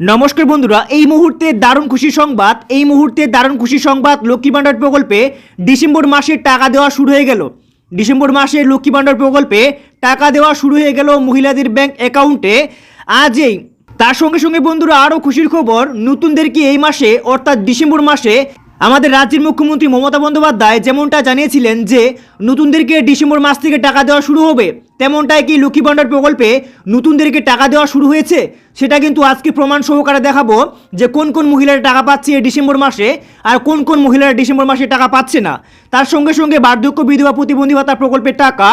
নমস্কার বন্ধুরা, এই মুহূর্তে দারুণ খুশি সংবাদ, এই মুহূর্তে দারুণ খুশি সংবাদ, লক্ষ্মী ভাণ্ডার প্রকল্পে ডিসেম্বর মাসে টাকা দেওয়া শুরু হয়ে গেল। ডিসেম্বর মাসে লক্ষ্মী ভাণ্ডার প্রকল্পে টাকা দেওয়া শুরু হয়ে গেল মহিলাদের ব্যাংক অ্যাকাউন্টে। আজই তার সঙ্গে সঙ্গে বন্ধুরা আরও খুশির খবর নতুনদেরকে এই মাসে, অর্থাৎ ডিসেম্বর মাসে আমাদের রাজ্যের মুখ্যমন্ত্রী মমতা বন্দ্যোপাধ্যায় যেমনটা জানিয়েছিলেন যে নতুনদেরকে ডিসেম্বর মাস থেকে টাকা দেওয়া শুরু হবে, তেমনটাই কি লক্ষ্মী ভাণ্ডার প্রকল্পে নতুনদেরকে টাকা দেওয়া শুরু হয়েছে? সেটা কিন্তু আজকে প্রমাণ সহকারে দেখাবো যে কোন কোন মহিলারা টাকা পাচ্ছে এই ডিসেম্বর মাসে আর কোন কোন মহিলারা ডিসেম্বর মাসে টাকা পাচ্ছে না। তার সঙ্গে সঙ্গে বার্ধক্য বিধবা প্রতিবন্ধী ভাতা প্রকল্পের টাকা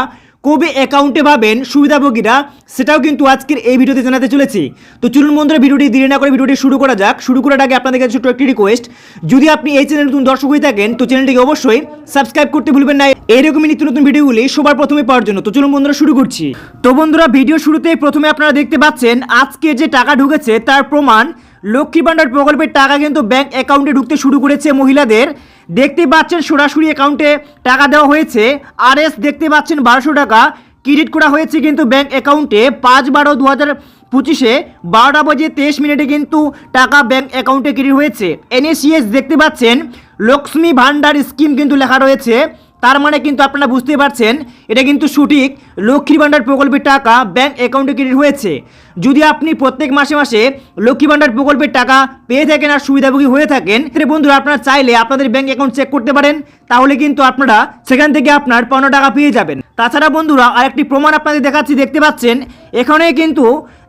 কবে অ্যাকাউন্টে পাবেন সুবিধাভোগীরা, সেটাও কিন্তু আজকের এই ভিডিওতে জানাতে চলেছি। তো চলুন বন্ধুরা, ভিডিওটি দেরি না করে ভিডিওটি শুরু করা যাক। শুরু করার আগে আপনাদের কাছে ছোট্ট একটি রিকোয়েস্ট যদি আপনি এই চ্যানেল নতুন দর্শক হয়ে থাকেন, তো চ্যানেলটিকে অবশ্যই সাবস্ক্রাইব করতে ভুলবেন না। এইরকমই নিত্য নতুন ভিডিওগুলি সবার প্রথমে পাওয়ার জন্য। তো চলুন বন্ধুরা, শুরু করছি। তো বন্ধুরা, ভিডিও শুরুতে প্রথমে আপনারা দেখতে পাচ্ছেন, আজকে যে টাকা ঢুকেছে, তার প্রমাণ লক্ষ্মী ভাণ্ডার প্রকল্পের টাকা কিন্তু ব্যাংক অ্যাকাউন্টে ঢুকতে শুরু করেছে মহিলাদের। দেখতে পাচ্ছেন সরাসরি অ্যাকাউন্টে টাকা দেওয়া হয়েছে। আর এস দেখতে পাচ্ছেন বারোশো টাকা। ক্রেডিট করা হয়েছে কিন্তু ব্যাংক অ্যাকাউন্টে। পাঁচ বারো দু হাজার পঁচিশে বারোটা বাজে তেইশ মিনিটে কিন্তু টাকা ব্যাংক অ্যাকাউন্টে ক্রেডিট হয়েছে। এনএসিএস দেখতে পাচ্ছেন, লক্ষ্মী ভাণ্ডার স্কিম কিন্তু লেখা রয়েছে। তার মানে কিন্তু আপনারা বুঝতে পারছেন, এটা কিন্তু সঠিক। লক্ষ্মী ভাণ্ডার প্রকল্পের টাকা ব্যাংক অ্যাকাউন্টে ক্রেডিট হয়েছে। যদি আপনি প্রত্যেক মাসে মাসে লক্ষ্মী ভাণ্ডার প্রকল্পের টাকা পেয়ে থাকেন আর সুবিধাভোগী হয়ে থাকেন সেটা বন্ধুরা আপনারা চাইলে আপনাদের ব্যাংক অ্যাকাউন্ট চেক করতে পারেন। তাহলে কিন্তু আপনারা সেখান থেকে আপনার পনেরো টাকা পেয়ে যাবেন। তাছাড়া বন্ধুরা, আরেকটি প্রমাণ আপনাদের দেখাচ্ছি, দেখতে পাচ্ছেন? এখানে কিন্তু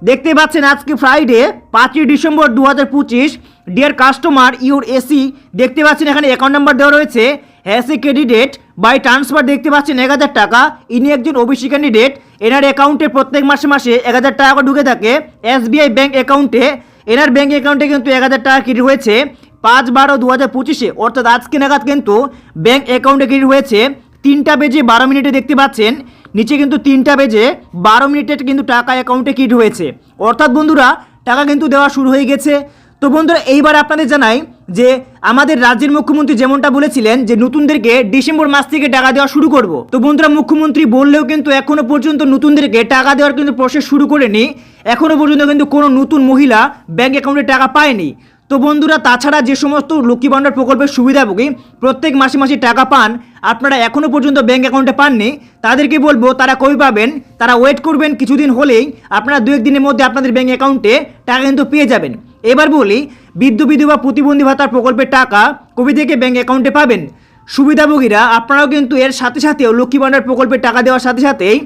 দেখতে পাচ্ছেন আজকে ফ্রাইডে পাঁচই ডিসেম্বর দু হাজার পঁচিশ ডিয়ার কাস্টমার ইউর এসি দেখতে পাচ্ছেন এখানে অ্যাকাউন্ট নাম্বার দেওয়া রয়েছে has a candidate by transfer দেখতে পাচ্ছেন এক হাজার টাকা, ইনি একজন ওবিসি ক্যান্ডিডেট এনার অ্যাকাউন্টে প্রত্যেক মাসে মাসে এক হাজার টাকা ঢুকে থাকে এসবিআই ব্যাঙ্ক অ্যাকাউন্টে এনার ব্যাঙ্ক অ্যাকাউন্টে কিন্তু এক হাজার টাকা ক্রেডিট হয়েছে, পাঁচ বারো দু হাজার পঁচিশে, অর্থাৎ আজকে নাগাদ কিন্তু ব্যাঙ্ক অ্যাকাউন্টে ক্রেডিট হয়েছে তিনটা বেজে বারো মিনিটে দেখতে পাচ্ছেন, নিচে কিন্তু তিনটা বেজে বারো মিনিটে কিন্তু টাকা অ্যাকাউন্টে কিট হয়েছে। অর্থাৎ বন্ধুরা, টাকা কিন্তু দেওয়া শুরু হয়ে গেছে। তো বন্ধুরা, এইবার আপনাদের জানাই যে আমাদের রাজ্যের মুখ্যমন্ত্রী যেমনটা বলেছিলেন যে নতুনদেরকে ডিসেম্বর মাস থেকে টাকা দেওয়া শুরু করব। তো বন্ধুরা, মুখ্যমন্ত্রী বললেও কিন্তু এখনও পর্যন্ত নতুনদেরকে টাকা দেওয়ার কিন্তু প্রসেস শুরু করেনি। এখনও পর্যন্ত কিন্তু কোনো নতুন মহিলা ব্যাংক অ্যাকাউন্টে টাকা পায়নি। তো বন্ধুরা, তাছাড়া যে সমস্ত লক্ষ্মী ভাণ্ডার প্রকল্পের সুবিধাভোগী প্রত্যেক মাসে মাসে টাকা পান, আপনারা এখনও পর্যন্ত ব্যাঙ্ক অ্যাকাউন্টে পাননি, তাদেরকে বলব, তারা কবে পাবেন, তারা ওয়েট করবেন, কিছুদিন হলেই আপনারা দু একদিনের মধ্যে আপনাদের ব্যাঙ্ক অ্যাকাউন্টে টাকা কিন্তু পেয়ে যাবেন। এবার বলি বিদ্যুৎ বিধবা প্রতিবন্ধী ভাতার প্রকল্পের টাকা কবি থেকে ব্যাঙ্ক অ্যাকাউন্টে পাবেন? সুবিধাভোগীরা, আপনারাও কিন্তু এর সাথে সাথেও লক্ষ্মী ভাণ্ডার প্রকল্পের টাকা দেওয়ার সাথে সাথেই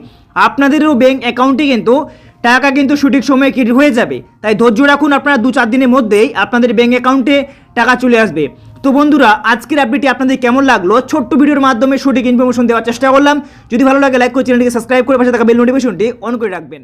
আপনাদেরও ব্যাঙ্ক অ্যাকাউন্টে কিন্তু টাকা কিন্তু সঠিক সময়ে ক্রেডিট হয়ে যাবে? তাই ধৈর্য রাখুন আপনারা দু চার দিনের মধ্যেই আপনাদের ব্যাঙ্ক অ্যাকাউন্টে টাকা চলে আসবে। তো বন্ধুরা, আজকের আপডেটটি আপনাদের কেমন লাগল? ছোট্ট ভিডিওর মাধ্যমে সঠিক ইনফরমেশন দেওয়ার চেষ্টা করলাম। যদি ভালো লাগে লাইক করে চ্যানেলটিকে সাবস্ক্রাইব করে পাশে থাকা বেল নোটিফিকেশনটি অন করে রাখবেন।